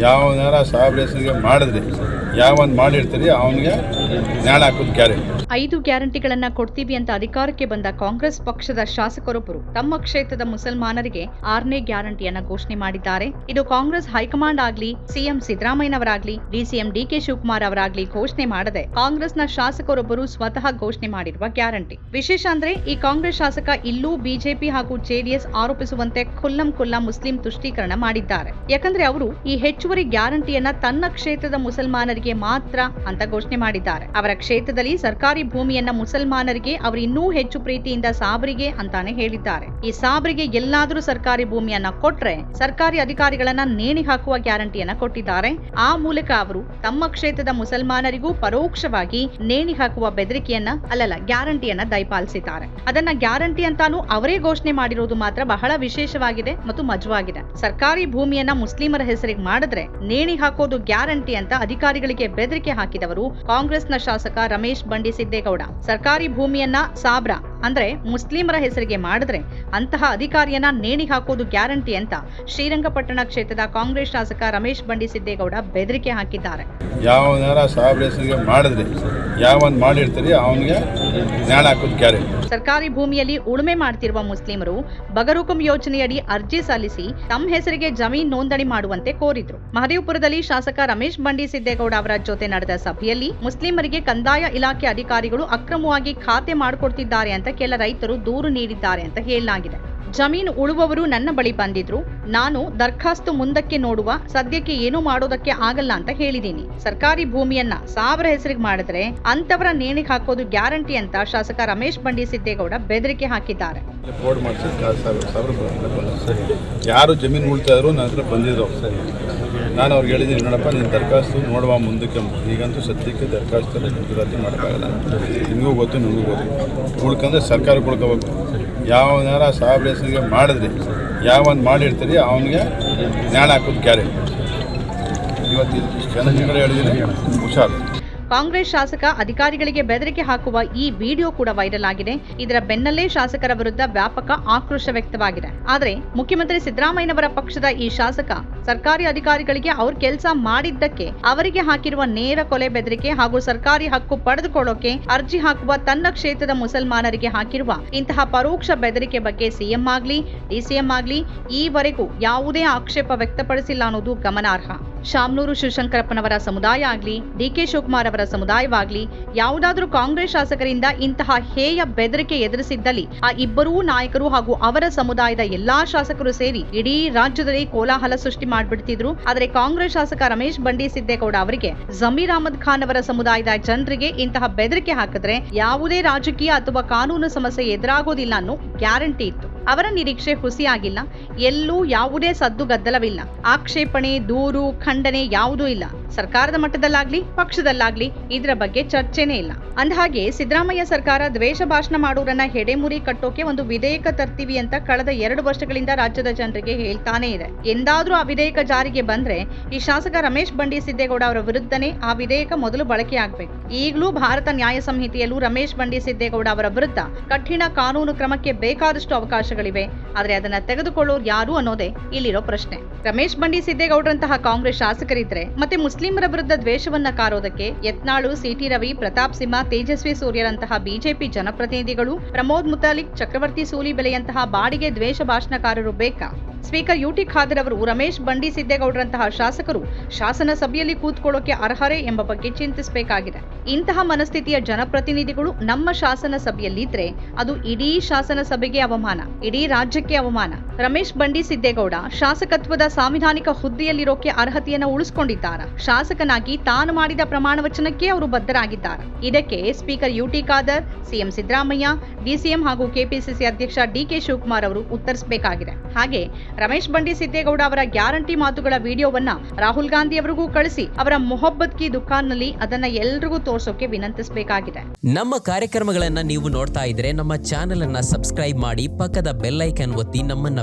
ಯಾವನಾರ ಸಾಹೇಬ್ರ ಮಾಡಿದ್ರಿ ಮಾಡಿದ್ರಿ ಯಾವನ್ ಮಾಡಿರ್ತೀರಿ ಅವನಿಗೆ ನ್ಯಾಣ ಹಾಕೋದು ಗ್ಯಾರಂಟಿ ಐದು ಗ್ಯಾರಂಟಿಗಳನ್ನ ಕೊಡ್ತೀವಿ ಅಂತ ಅಧಿಕಾರಕ್ಕೆ ಬಂದ ಕಾಂಗ್ರೆಸ್ ಪಕ್ಷದ ಶಾಸಕರೊಬ್ಬರು ತಮ್ಮ ಕ್ಷೇತ್ರದ ಮುಸಲ್ಮಾನರಿಗೆ ಆರನೇ ಗ್ಯಾರಂಟಿಯನ್ನ ಘೋಷಣೆ ಮಾಡಿದ್ದಾರೆ. ಇದು ಕಾಂಗ್ರೆಸ್ ಹೈಕಮಾಂಡ್ ಆಗ್ಲಿ, ಸಿಎಂ ಸಿದ್ದರಾಮಯ್ಯನವರಾಗ್ಲಿ ಡಿಸಿಎಂ ಡಿಕೆ ಶಿವಕುಮಾರ್ ಅವರಾಗ್ಲಿ ಘೋಷಣೆ ಮಾಡದೆ ಕಾಂಗ್ರೆಸ್ನ ಶಾಸಕರೊಬ್ಬರು ಸ್ವತಃ ಘೋಷಣೆ ಮಾಡಿರುವ ಗ್ಯಾರಂಟಿ. ವಿಶೇಷ ಅಂದ್ರೆ ಈ ಕಾಂಗ್ರೆಸ್ ಶಾಸಕ ಇಲ್ಲೂ ಬಿಜೆಪಿ ಹಾಗೂ ಜೆಡಿಎಸ್ ಆರೋಪಿಸುವಂತೆ ಖುಲ್ಲಂ ಖುಲ್ಲಾ ಮುಸ್ಲಿಂ ತುಷ್ಟೀಕರಣ ಮಾಡಿದ್ದಾರೆ. ಯಾಕಂದ್ರೆ ಅವರು ಈ ಹೆಚ್ಚುವರಿ ಗ್ಯಾರಂಟಿಯನ್ನ ತನ್ನ ಕ್ಷೇತ್ರದ ಮುಸಲ್ಮಾನರಿಗೆ ಮಾತ್ರ ಅಂತ ಘೋಷಣೆ ಮಾಡಿದ್ದಾರೆ. ಅವರ ಕ್ಷೇತ್ರದಲ್ಲಿ ಸರ್ಕಾರಿ ಭೂಮಿಯನ್ನ ಮುಸಲ್ಮಾನರಿಗೆ ಅವರು ಇನ್ನೂ ಹೆಚ್ಚು ಪ್ರೀತಿಯಿಂದ ಸಾಬರಿಗೆ ಅಂತಾನೆ ಹೇಳಿದ್ದಾರೆ. ಈ ಸಾಬರಿಗೆ ಎಲ್ಲಾದರೂ ಸರ್ಕಾರಿ ಭೂಮಿಯನ್ನ ಕೊಟ್ರೆ ಸರ್ಕಾರಿ ಅಧಿಕಾರಿಗಳನ್ನ ನೇಣಿ ಹಾಕುವ ಗ್ಯಾರಂಟಿಯನ್ನ ಕೊಟ್ಟಿದ್ದಾರೆ. ಆ ಮೂಲಕ ಅವರು ತಮ್ಮ ಕ್ಷೇತ್ರದ ಮುಸಲ್ಮಾನರಿಗೂ ಪರೋಕ್ಷವಾಗಿ ನೇಣಿ ಹಾಕುವ ಬೆದರಿಕೆಯನ್ನ ಅಲ್ಲಲ್ಲ, ಗ್ಯಾರಂಟಿಯನ್ನ ದಯಪಾಲಿಸಿದ್ದಾರೆ ಅದನ್ನ ಗ್ಯಾರಂಟಿ ಅಂತಾನು ಅವರೇ ಘೋಷಣೆ ಮಾಡಿರೋದು ಮಾತ್ರ ಬಹಳ ವಿಶೇಷವಾಗಿದೆ ಮತ್ತು ಮಜವಾಗಿದೆ. ಸರ್ಕಾರಿ ಭೂಮಿಯನ್ನ ಮುಸ್ಲಿಮರ ಹೆಸರಿಗೆ ಮಾಡಿದ್ರೆ ನೇಣಿ ಹಾಕೋದು ಗ್ಯಾರಂಟಿ ಅಂತ ಅಧಿಕಾರಿಗಳಿಗೆ ಬೆದರಿಕೆ ಹಾಕಿದವರು ಕಾಂಗ್ರೆಸ್ನ ಶಾಸಕ ರಮೇಶ್ ಬಂಡಿ ಸಿದ್ದೇಗೌಡ ಸರ್ಕಾರಿ ಭೂಮಿಯನ್ನ ಸಾಬ್ರ. ಅಂದ್ರೆ ಮುಸ್ಲಿಮರ ಹೆಸರಿಗೆ ಮಾಡಿದ್ರೆ ಅಂತಹ ಅಧಿಕಾರಿಯನ್ನ ನೇಣಿ ಹಾಕೋದು ಗ್ಯಾರಂಟಿ ಅಂತ ಶ್ರೀರಂಗಪಟ್ಟಣ ಕ್ಷೇತ್ರದ ಕಾಂಗ್ರೆಸ್ ಶಾಸಕ ರಮೇಶ್ ಬಂಡಿ ಸಿದ್ದೇಗೌಡ ಬೆದರಿಕೆ ಹಾಕಿದ್ದಾರೆ. ಯಾವನಾರ ಸಾಹೇಬ್ರ ಹೆಸರಿಗೆ ಮಾಡಿದ್ರಿ ಯಾವನ್ ಮಾಡಿರ್ತೀರಿ ಅವನಿಗೆ ನ್ಯಾಣ ಹಾಕೋದು ಗ್ಯಾರಂಟಿ. ಸರ್ಕಾರಿ ಭೂಮಿಯಲ್ಲಿ ಉಳುಮೆ ಮಾಡ್ತಿರುವ ಮುಸ್ಲಿಮರು ಬಗರುಕುಂ ಯೋಜನೆಯಡಿ ಅರ್ಜಿ ಸಲ್ಲಿಸಿ ತಮ್ಮ ಹೆಸರಿಗೆ ಜಮೀನ್ ನೋಂದಣಿ ಮಾಡುವಂತೆ ಕೋರಿದ್ರು. ಮಹದೇವಪುರದಲ್ಲಿ ಶಾಸಕ ರಮೇಶ್ ಬಂಡಿ ಸಿದ್ದೇಗೌಡ ಅವರ ಜೊತೆ ನಡೆದ ಸಭೆಯಲ್ಲಿ ಮುಸ್ಲಿಮರಿಗೆ ಕಂದಾಯ ಇಲಾಖೆ ಅಧಿಕಾರಿಗಳು ಅಕ್ರಮವಾಗಿ ಖಾತೆ ಮಾಡಿಕೊಡ್ತಿದ್ದಾರೆ ಅಂತ ಕೆಲ ರೈತರು ದೂರು ನೀಡಿದ್ದಾರೆ ಅಂತ ಹೇಳಲಾಗಿದೆ. ಜಮೀನು ಉಳುವವರು ನನ್ನ ಬಳಿ ಬಂದಿದ್ರು. ನಾನು ದರ್ಖಾಸ್ತು ಮುಂದಕ್ಕೆ ನೋಡುವ, ಸದ್ಯಕ್ಕೆ ಏನು ಮಾಡೋದಕ್ಕೆ ಆಗಲ್ಲ ಅಂತ ಹೇಳಿದ್ದೀನಿ. ಸರ್ಕಾರಿ ಭೂಮಿಯನ್ನ ಸಾವಿರ ಹೆಸರಿಗೆ ಮಾಡಿದ್ರೆ ಅಂತವರ ನೇಣಿಗೆ ಹಾಕೋದು ಗ್ಯಾರಂಟಿ ಅಂತ ಶಾಸಕ ರಮೇಶ್ ಬಂಡಿ ಸಿದ್ದೇಗೌಡ ಬೆದರಿಕೆ ಹಾಕಿದ್ದಾರೆ. ಯಾರು ಜಮೀನು ಉಳ್ತಾ ಇದ್ರು ಬಂದಿದ್ರು. ನಾನು ಅವ್ರಿಗೆ ಹೇಳಿದ್ದೀನಿ, ನೋಡಪ್ಪ, ನೀನು ದರಖಾಸ್ತು ನೋಡುವ ಮುಂದಕ್ಕೆ. ಈಗಂತೂ ಸದ್ಯಕ್ಕೆ ದರಖಾಸ್ತಲ್ಲಿ ಗುಜರಾತಿ ಮಾಡೋಕ್ಕಾಗಲ್ಲ. ನಿಮಗೂ ಗೊತ್ತು ನಿಮಗೂ ಗೊತ್ತು. ಉಳ್ಕಂದ್ರೆ ಸರ್ಕಾರ ಉಳ್ಕೋಬೇಕು. ಯಾವನಾರ ಸಾಬ್ರೇಸಿಗೆ ಮಾಡಿದ್ರಿ, ಯಾವನ್ ಮಾಡಿರ್ತೀರಿ, ಅವನಿಗೆ ನ್ಯಾಣ ಹಾಕೋದು ಕ್ಯಾರೆ ಇವತ್ತು ಇಷ್ಟು. ಜನ ಹೇಳಿದ್ದೀನಿ, ಹುಷಾರು. ಕಾಂಗ್ರೆಸ್ ಶಾಸಕ ಅಧಿಕಾರಿಗಳಿಗೆ ಬೆದರಿಕೆ ಹಾಕುವ ಈ ವಿಡಿಯೋ ಕೂಡ ವೈರಲ್ ಆಗಿದೆ. ಇದರ ಬೆನ್ನಲ್ಲೇ ಶಾಸಕರ ವಿರುದ್ಧ ವ್ಯಾಪಕ ಆಕ್ರೋಶ ವ್ಯಕ್ತವಾಗಿದೆ. ಆದರೆ ಮುಖ್ಯಮಂತ್ರಿ ಸಿದ್ದರಾಮಯ್ಯನವರ ಪಕ್ಷದ ಈ ಶಾಸಕ ಸರ್ಕಾರಿ ಅಧಿಕಾರಿಗಳಿಗೆ ಅವ್ರ ಕೆಲಸ ಮಾಡಿದ್ದಕ್ಕೆ, ಅವರಿಗೆ ಹಾಕಿರುವ ನೇರ ಕೊಲೆ ಬೆದರಿಕೆ ಹಾಗೂ ಸರ್ಕಾರಿ ಹಕ್ಕು ಪಡೆದುಕೊಳ್ಳೋಕೆ ಅರ್ಜಿ ಹಾಕುವ ತನ್ನ ಕ್ಷೇತ್ರದ ಮುಸಲ್ಮಾನರಿಗೆ ಹಾಕಿರುವ ಇಂತಹ ಪರೋಕ್ಷ ಬೆದರಿಕೆ ಬಗ್ಗೆ ಸಿಎಂ ಆಗ್ಲಿ ಡಿಸಿಎಂ ಆಗ್ಲಿ ಈವರೆಗೂ ಯಾವುದೇ ಆಕ್ಷೇಪ ವ್ಯಕ್ತಪಡಿಸಿಲ್ಲ ಅನ್ನೋದು ಗಮನಾರ್ಹ. ಶಾಮನೂರು ಶಿವಶಂಕರಪ್ಪನವರ ಸಮುದಾಯ ಆಗ್ಲಿ ಡಿಕೆ ಶಿವಕುಮಾರ್ ಅವರ ಸಮುದಾಯವಾಗ್ಲಿ, ಯಾವುದಾದ್ರೂ ಕಾಂಗ್ರೆಸ್ ಶಾಸಕರಿಂದ ಇಂತಹ ಹೇಯ ಬೆದರಿಕೆ ಎದುರಿಸಿದ್ದಲ್ಲಿ ಆ ಇಬ್ಬರೂ ನಾಯಕರು ಹಾಗೂ ಅವರ ಸಮುದಾಯದ ಎಲ್ಲಾ ಶಾಸಕರು ಸೇರಿ ಇಡೀ ರಾಜ್ಯದಲ್ಲಿ ಕೋಲಾಹಲ ಸೃಷ್ಟಿ ಮಾಡಿಬಿಡ್ತಿದ್ರು. ಆದರೆ ಕಾಂಗ್ರೆಸ್ ಶಾಸಕ ರಮೇಶ್ ಬಂಡಿ ಸಿದ್ದೇಗೌಡ ಅವರಿಗೆ ಜಮೀರ್ ಅಹಮದ್ ಖಾನ್ ಅವರ ಸಮುದಾಯದ ಜನರಿಗೆ ಇಂತಹ ಬೆದರಿಕೆ ಹಾಕಿದ್ರೆ ಯಾವುದೇ ರಾಜಕೀಯ ಅಥವಾ ಕಾನೂನು ಸಮಸ್ಯೆ ಎದುರಾಗೋದಿಲ್ಲ ಅನ್ನೋ ಗ್ಯಾರಂಟಿ ಇತ್ತು. ಅವರ ನಿರೀಕ್ಷೆ ಹುಸಿಯಾಗಿಲ್ಲ. ಎಲ್ಲೂ ಯಾವುದೇ ಸದ್ದು ಗದ್ದಲವಿಲ್ಲ. ಆಕ್ಷೇಪಣೆ, ದೂರು, ಖಂಡನೆ ಯಾವುದೂ ಇಲ್ಲ. ಸರ್ಕಾರದ ಮಟ್ಟದಲ್ಲಾಗ್ಲಿ, ಪಕ್ಷದಲ್ಲಾಗ್ಲಿ ಇದರ ಬಗ್ಗೆ ಚರ್ಚೆನೇ ಇಲ್ಲ. ಅಂದಹಾಗೆ, ಸಿದ್ದರಾಮಯ್ಯ ಸರ್ಕಾರ ದ್ವೇಷ ಭಾಷಣ ಮಾಡೋರನ್ನ ಹೆಡೆಮುರಿ ಕಟ್ಟೋಕೆ ಒಂದು ವಿಧೇಯಕ ತರ್ತೀವಿ ಅಂತ ಕಳೆದ ಎರಡು ವರ್ಷಗಳಿಂದ ರಾಜ್ಯದ ಜನರಿಗೆ ಹೇಳ್ತಾನೆ ಇದೆ. ಎಂದಾದ್ರೂ ಆ ವಿಧೇಯಕ ಜಾರಿಗೆ ಬಂದ್ರೆ ಈ ಶಾಸಕ ರಮೇಶ್ ಬಂಡಿ ಸಿದ್ದೇಗೌಡ ಅವರ ವಿರುದ್ಧನೇ ಆ ವಿಧೇಯಕ ಮೊದಲು ಬಳಕೆಯಾಗಬೇಕು ಈಗಲೂ ಭಾರತ ನ್ಯಾಯ ಸಂಹಿತೆಯಲ್ಲೂ ರಮೇಶ್ ಬಂಡಿ ಸಿದ್ದೇಗೌಡ ಅವರ ವಿರುದ್ಧ ಕಠಿಣ ಕಾನೂನು ಕ್ರಮಕ್ಕೆ ಬೇಕಾದಷ್ಟು ಅವಕಾಶಗಳಿವೆ. ಆದ್ರೆ ಅದನ್ನ ತೆಗೆದುಕೊಳ್ಳೋರು ಯಾರು ಅನ್ನೋದೇ ಇಲ್ಲಿರೋ ಪ್ರಶ್ನೆ. ರಮೇಶ್ ಬಂಡಿ ಸಿದ್ದೇಗೌಡರಂತಹ ಕಾಂಗ್ರೆಸ್ ಶಾಸಕರಿದ್ರೆ ಮತ್ತೆ ಮುಸ್ಲಿಮರ ವಿರುದ್ಧ ದ್ವೇಷವನ್ನ ಕಾರೋದಕ್ಕೆ ಯತ್ನಾಳು ಸಿಟಿ ರವಿ, ಪ್ರತಾಪ್ ಸಿಂಹ, ತೇಜಸ್ವಿ ಸೂರ್ಯರಂತಹ ಬಿಜೆಪಿ ಜನಪ್ರತಿನಿಧಿಗಳು, ಪ್ರಮೋದ್ ಮುತಾಲಿಕ್, ಚಕ್ರವರ್ತಿ ಸೂಲಿಬೆಲೆಯಂತಹ ಬಾಡಿಗೆ ದ್ವೇಷ ಭಾಷಣಕಾರರು ಬೇಕಾ? ಸ್ಪೀಕರ್ ಯುಟಿ ಖಾದರ್ ಅವರು, ರಮೇಶ್ ಬಂಡಿ ಸಿದ್ದೇಗೌಡರಂತಹ ಶಾಸಕರು ಶಾಸನ ಸಭೆಯಲ್ಲಿ ಕೂತ್ಕೊಳ್ಳೋಕೆ ಅರ್ಹರೇ ಎಂಬ ಬಗ್ಗೆ ಚಿಂತಿಸಬೇಕಾಗಿದೆ. ಇಂತಹ ಮನಸ್ಥಿತಿಯ ಜನಪ್ರತಿನಿಧಿಗಳು ನಮ್ಮ ಶಾಸನ ಸಭೆಯಲ್ಲಿದ್ರೆ ಅದು ಇಡೀ ಶಾಸನ ಸಭೆಗೆ ಅವಮಾನ, ಇಡೀ ರಾಜ್ಯಕ್ಕೆ ಅವಮಾನ. ರಮೇಶ್ ಬಂಡಿ ಸಿದ್ದೇಗೌಡ ಶಾಸಕತ್ವದ ಸಾಂವಿಧಾನಿಕ ಹುದ್ದೆಯಲ್ಲಿರೋಕೆ ಅರ್ಹತೆಯನ್ನ ಉಳಿಸಿಕೊಂಡಿದ್ದಾರ. ಶಾಸಕನಾಗಿ ತಾನು ಮಾಡಿದ ಪ್ರಮಾಣ ವಚನಕ್ಕೆ ಅವರು ಬದ್ಧರಾಗಿದ್ದಾರೆ. ಇದಕ್ಕೆ speaker UT Khader, CM Siddaramaiah, DCM ಹಾಗೂ ಕೆಪಿಸಿಸಿ ಅಧ್ಯಕ್ಷ ಡಿಕೆ ಶಿವಕುಮಾರ್ ಅವರು ಉತ್ತರಿಸಬೇಕಾಗಿದೆ. ಹಾಗೆ ರಮೇಶ್ ಬಂಡಿ ಸಿದ್ದೇಗೌಡ ಅವರ ಗ್ಯಾರಂಟಿ ಮಾತುಗಳ ವಿಡಿಯೋವನ್ನ ರಾಹುಲ್ ಗಾಂಧಿ ಅವರಿಗೂ ಕಳಿಸಿ ಅವರ ಮೊಹಬ್ಬತ್ ಕಿ ದುಕಾನ್ನಲ್ಲಿ ಅದನ್ನ ಎಲ್ರಿಗೂ ತೋರಿಸೋಕೆ ವಿನಂತಿಸಬೇಕಾಗಿದೆ. ನಮ್ಮ ಕಾರ್ಯಕ್ರಮಗಳನ್ನ ನೀವು ನೋಡ್ತಾ ಇದ್ರೆ ನಮ್ಮ ಚಾನೆಲ್ ಅನ್ನ ಸಬ್ಸ್ಕ್ರೈಬ್ ಮಾಡಿ ಪಕ್ಕದ ಬೆಲ್ ಐಕನ್ ಒತ್ತಿ ನಮ್ಮನ್ನ